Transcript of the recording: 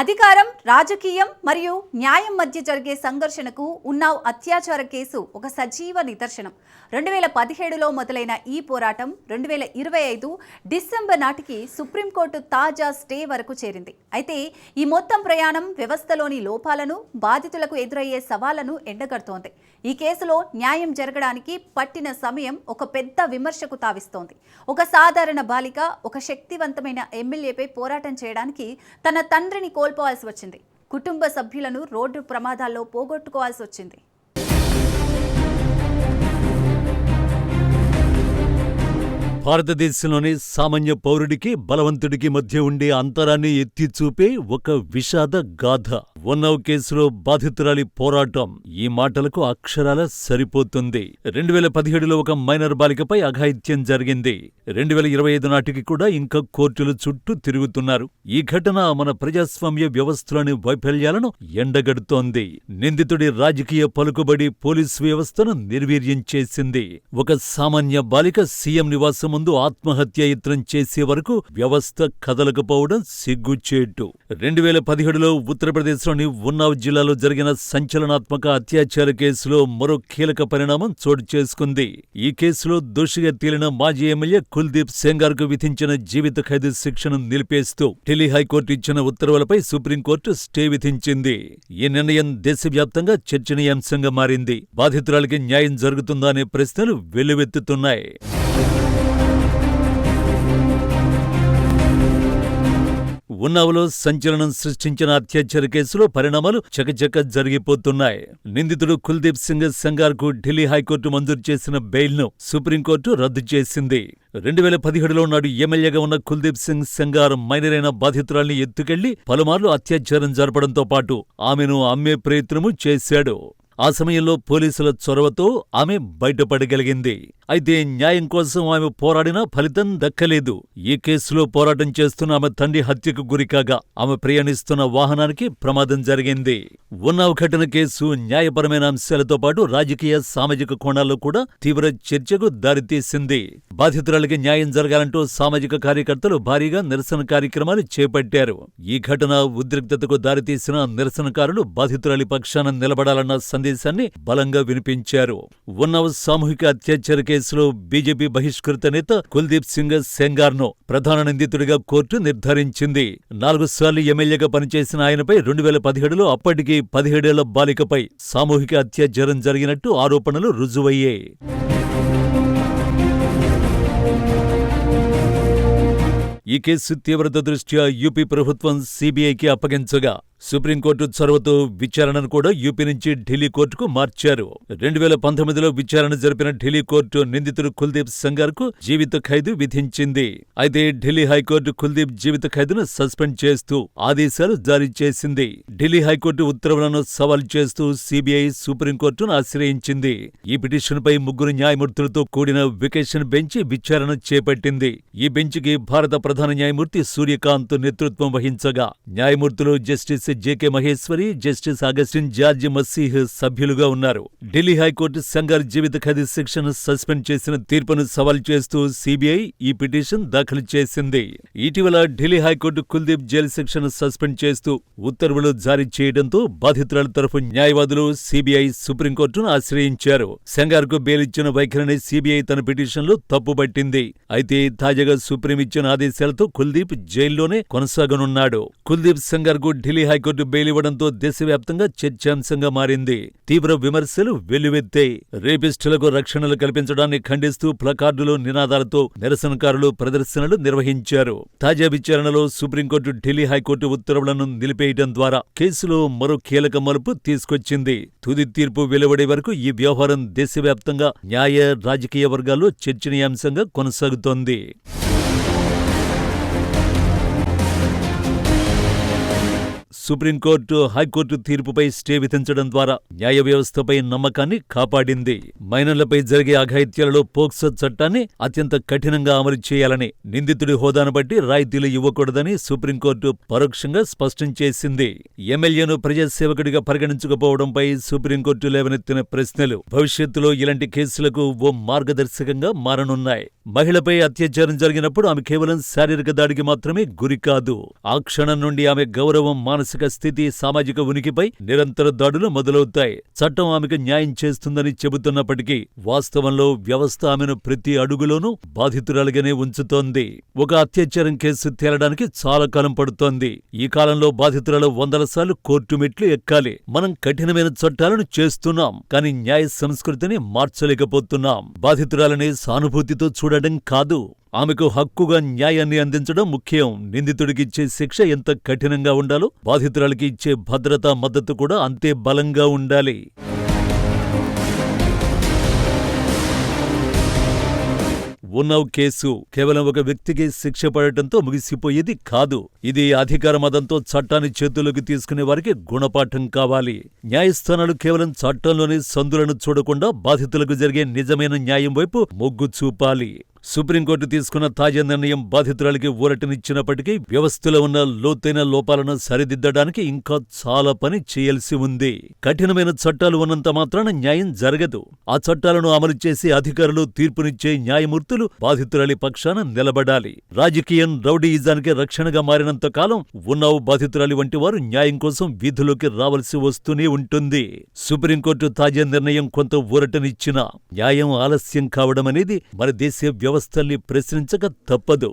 అధికారం రాజకీయం మరియు న్యాయం మధ్య జరిగే సంఘర్షణకు ఉన్నావ్ అత్యాచార కేసు ఒక సజీవ నిదర్శనం. రెండు వేల పదిహేడులో మొదలైన ఈ పోరాటం రెండు వేల ఇరవై ఐదు డిసెంబర్ నాటికి సుప్రీంకోర్టు తాజా స్టే వరకు చేరింది. అయితే ఈ మొత్తం ప్రయాణం వ్యవస్థలోని లోపాలను బాధితులకు ఎదురయ్యే సవాళ్ళను ఎండగడుతోంది. ఈ కేసులో న్యాయం జరగడానికి పట్టిన సమయం ఒక పెద్ద విమర్శకు తావిస్తోంది. ఒక సాధారణ బాలిక ఒక శక్తివంతమైన ఎమ్మెల్యేపై పోరాటం చేయడానికి తన తండ్రిని కోల్పోవాల్సి వచ్చింది. కుటుంబ సభ్యులను రోడ్డు ప్రమాదాల్లో పోగొట్టుకోవాల్సి వచ్చింది. భారతదేశంలోని సామాన్య పౌరుడికి బలవంతుడికి మధ్య ఉండే అంతరాన్ని ఎత్తి చూపే ఒక విషాద గాథ. ఉన్నవ్ కేసులో బాధితురాలి పోరాటం ఈ మాటలకు అక్షరాల సరిపోతుంది. రెండు వేల పదిహేడులో ఒక మైనర్ బాలికపై అఘాయిత్యం జరిగింది. రెండు వేల ఇరవై ఐదు నాటికి కూడా ఇంకా కోర్టుల చుట్టూ తిరుగుతున్నారు. ఈ ఘటన మన ప్రజాస్వామ్య వ్యవస్థలోని వైఫల్యాలను ఎండగడుతోంది. నిందితుడి రాజకీయ పలుకుబడి పోలీసు వ్యవస్థను నిర్వీర్యం చేసింది. ఒక సామాన్య బాలిక సీఎం నివాసం ముందు ఆత్మహత్య యత్నం చేసే వరకు వ్యవస్థ కదలకపోవడం సిగ్గుచేటు. రెండు వేల పదిహేడులో ఉత్తరప్రదేశ్లోని ఉన్నావ్ జిల్లాలో జరిగిన సంచలనాత్మక అత్యాచార కేసులో మరో కీలక పరిణామం చోటు చేసుకుంది. ఈ కేసులో దోషిగా తేలిన మాజీ ఎమ్మెల్యే కుల్దీప్ సెంగార్కు విధించిన జీవిత ఖైదు శిక్షను నిలిపేస్తూ ఢిల్లీ హైకోర్టు ఇచ్చిన ఉత్తర్వులపై సుప్రీంకోర్టు స్టే విధించింది. ఈ నిర్ణయం దేశవ్యాప్తంగా చర్చనీయాంశంగా మారింది. బాధితురాలికి న్యాయం జరుగుతుందా అనే ప్రశ్నలు వెల్లువెత్తుతున్నాయి. ఉన్నావులో సంచలనం సృష్టించిన అత్యాచార కేసులో పరిణామాలు చకచక జరిగిపోతున్నాయి. నిందితుడు కుల్దీప్ సింగ్ సంగార్కు ఢిల్లీ హైకోర్టు మంజూరు చేసిన బెయిల్ను సుప్రీంకోర్టు రద్దు చేసింది. రెండు వేల పదిహేడులో నాడు ఎమ్మెల్యేగా ఉన్న కుల్దీప్ సింగ్ సంగార్ మైనరైన బాధితురాల్ని ఎత్తుకెళ్ళి పలుమార్లు అత్యాచారం జరపడంతో పాటు ఆమెను అమ్మే ప్రయత్నము చేశాడు. ఆ సమయంలో పోలీసుల చొరవతో ఆమె బయటపడగలిగింది. అయితే న్యాయం కోసం ఆమె పోరాడినా ఫలితం దక్కలేదు. ఈ కేసులో పోరాటం చేస్తున్న ఆమె తండ్రి హత్యకు గురికాగా ఆమె ప్రయాణిస్తున్న వాహనానికి ప్రమాదం జరిగింది. ఉన్నావ్ ఘటన కేసు న్యాయపరమైన అంశాలతో పాటు రాజకీయ సామాజిక కోణాల్లో కూడా తీవ్ర చర్చకు దారితీసింది. బాధితురాలికి న్యాయం జరగాలంటూ సామాజిక కార్యకర్తలు భారీగా నిరసన కార్యక్రమాలు చేపట్టారు. ఈ ఘటన ఉద్రిక్తతకు దారితీసిన నిరసనకారులు బాధితురాలి పక్షాన నిలబడాలన్న సందేశాన్ని బలంగా వినిపించారు. ఉన్నవ సామూహిక అత్యాచార కేసులో బీజేపీ బహిష్కృత నేత కుల్దీప్ సింగ్ సెంగార్ను ప్రధాన నిందితుడిగా కోర్టు నిర్ధారించింది. నాలుగు సార్లు ఎమ్మెల్యేగా పనిచేసిన ఆయనపై రెండు వేల పదిహేడులో అప్పటికి పదిహేడేళ్ళ బాలికపై సామూహిక అత్యాచారం జరిగినట్టు ఆరోపణలు రుజువయ్యాయి. ఈ కేసు తీవ్రత దృష్ట్యా యూపీ ప్రభుత్వం సీబీఐకి అప్పగించగా సుప్రీంకోర్టు చొరవతో విచారణను కూడా యూపీ నుంచి ఢిల్లీ కోర్టుకు మార్చారు. రెండు వేల పంతొమ్మిదిలో విచారణ జరిపిన ఢిల్లీ కోర్టు నిందితుడు కుల్దీప్ సంగార్కు జీవిత ఖైదు విధించింది. అయితే ఢిల్లీ హైకోర్టు కుల్దీప్ జీవిత ఖైదును సస్పెండ్ చేస్తూ ఆదేశాలు జారీ చేసింది. ఢిల్లీ హైకోర్టు ఉత్తర్వులను సవాల్ చేస్తూ సిబిఐ సుప్రీంకోర్టును ఆశ్రయించింది. ఈ పిటిషన్పై ముగ్గురు న్యాయమూర్తులతో కూడిన వికేషన్ బెంచ్ విచారణ చేపట్టింది. ఈ బెంచ్కి భారత ప్రధాన న్యాయమూర్తి సూర్యకాంత్ నేతృత్వం వహించగా న్యాయమూర్తులు justice J K Maheshwari justice Augustine George Masih సభ్యులుగా ఉన్నారు. ఢిల్లీ హైకోర్టు సంగార్ జీవిత ఖైదీ శిక్షను సస్పెండ్ చేసిన తీర్పును సవాల్ చేస్తూ సిబిఐ ఈ పిటిషన్ దాఖలు చేసింది. ఇటీవల Delhi high court Kuldeep jail శిక్షను సస్పెండ్ చేస్తూ ఉత్తర్వులు జారీ చేయడంతో బాధితురాల తరఫు న్యాయవాదులు సిబిఐ సుప్రీంకోర్టును ఆశ్రయించారు. సంగార్కు బెయిలిచ్చిన వైఖరిని సిబిఐ తన పిటిషన్లో తప్పుపట్టింది. అయితే తాజాగా సుప్రీం ఇచ్చిన ఆదేశాలతో కుల్దీప్ జైల్లోనే కొనసాగనున్నాడు. కుల్దీప్ సంగార్కు ఢిల్లీ హైకోర్టు బెయిలివ్వడంతో దేశవ్యాప్తంగా చర్చాంశంగా మారింది. తీవ్ర విమర్శలు వెల్లువెత్తాయి. రేపిస్టులకు రక్షణలు కల్పించడాన్ని ఖండిస్తూ ప్లకార్డులు నినాదాలతో నిరసనకారులు ప్రదర్శనలు నిర్వహించారు. తాజా విచారణలో సుప్రీంకోర్టు ఢిల్లీ హైకోర్టు ఉత్తర్వులను నిలిపేయడం ద్వారా కేసులో మరో కీలక మలుపు తీసుకొచ్చింది. తుది తీర్పు వెలువడే వరకు ఈ వ్యవహారం దేశవ్యాప్తంగా న్యాయ రాజకీయ వర్గాల్లో చర్చనీయాంశంగా కొనసాగుతోంది. సుప్రీంకోర్టు హైకోర్టు తీర్పుపై స్టే విధించడం ద్వారా న్యాయ వ్యవస్థపై నమ్మకాన్ని కాపాడింది. మైనర్లపై జరిగే అఘాయిత్యాలలో పోక్సో చట్టాన్ని అత్యంత కఠినంగా అమలు చేయాలని నిందితుడి హోదాను బట్టి రాయితీలు ఇవ్వకూడదని సుప్రీంకోర్టు పరోక్షంగా స్పష్టం చేసింది. ఎమ్మెల్యేను ప్రజాసేవకుడిగా పరిగణించకపోవడంపై సుప్రీంకోర్టు లేవనెత్తిన ప్రశ్నలు భవిష్యత్తులో ఇలాంటి కేసులకు ఓ మార్గదర్శకంగా మారనున్నాయి. మహిళపై అత్యాచారం జరిగినప్పుడు ఆమె కేవలం శారీరక దాడికి మాత్రమే గురి కాదు. ఆ క్షణం నుండి ఆమె గౌరవం మానసిక స్థితి సామాజిక ఉనికిపై నిరంతర దాడులు మొదలవుతాయి. చట్టం ఆమెకు న్యాయం చేస్తుందని చెబుతున్నప్పటికీ వాస్తవంలో వ్యవస్థ ఆమెను ప్రతి అడుగులోనూ బాధితురాలుగానే ఉంచుతోంది. ఒక అత్యాచారం కేసు తేలడానికి చాలా కాలం పడుతోంది. ఈ కాలంలో బాధితురాలు వందల సార్లు కోర్టు మెట్లు ఎక్కాలి. మనం కఠినమైన చట్టాలను చేస్తున్నాం కానీ న్యాయ సంస్కృతిని మార్చలేకపోతున్నాం. బాధితురాలని సానుభూతితో చూడడం కాదు. ఆమెకు హక్కుగా న్యాయాన్ని అందించడం ముఖ్యం. నిందితుడికి ఇచ్చే శిక్ష ఎంత కఠినంగా ఉండాలో బాధితురాలికి ఇచ్చే భద్రతా మద్దతు కూడా అంతే బలంగా ఉండాలి. ఉన్నావ్ కేసు కేవలం ఒక వ్యక్తికి శిక్ష పడటంతో ముగిసిపోయేది కాదు. ఇది అధికార మదంతో చట్టాన్ని చేతుల్లోకి తీసుకునే వారికి గుణపాఠం కావాలి. న్యాయస్థానాలు కేవలం చట్టంలోని సందులను చూడకుండా బాధితులకు జరిగే నిజమైన న్యాయం వైపు మొగ్గు చూపాలి. సుప్రీంకోర్టు తీసుకున్న తాజా నిర్ణయం బాధితురాలికి ఊరటనిచ్చినప్పటికీ వ్యవస్థలో ఉన్న లోతైన లోపాలను సరిదిద్దడానికి ఇంకా చాలా పని చేయాల్సి ఉంది. కఠినమైన చట్టాలు ఉన్నంత మాత్రాన న్యాయం జరగదు. ఆ చట్టాలను అమలు చేసి అధికారులు తీర్పునిచ్చే న్యాయమూర్తులు బాధితురాలి పక్షాన నిలబడాలి. రాజకీయం రౌడీయిజానికి రక్షణగా మారినంత కాలం ఉన్నావు బాధితురాలి వంటి వారు న్యాయం కోసం వీధులోకి రావలసి వస్తూనే ఉంటుంది. సుప్రీంకోర్టు తాజా నిర్ణయం కొంత ఊరటనిచ్చినా న్యాయం ఆలస్యం కావడం అనేది మన దేశ వ్యవస్థల్ని ప్రశ్నించక తప్పదు.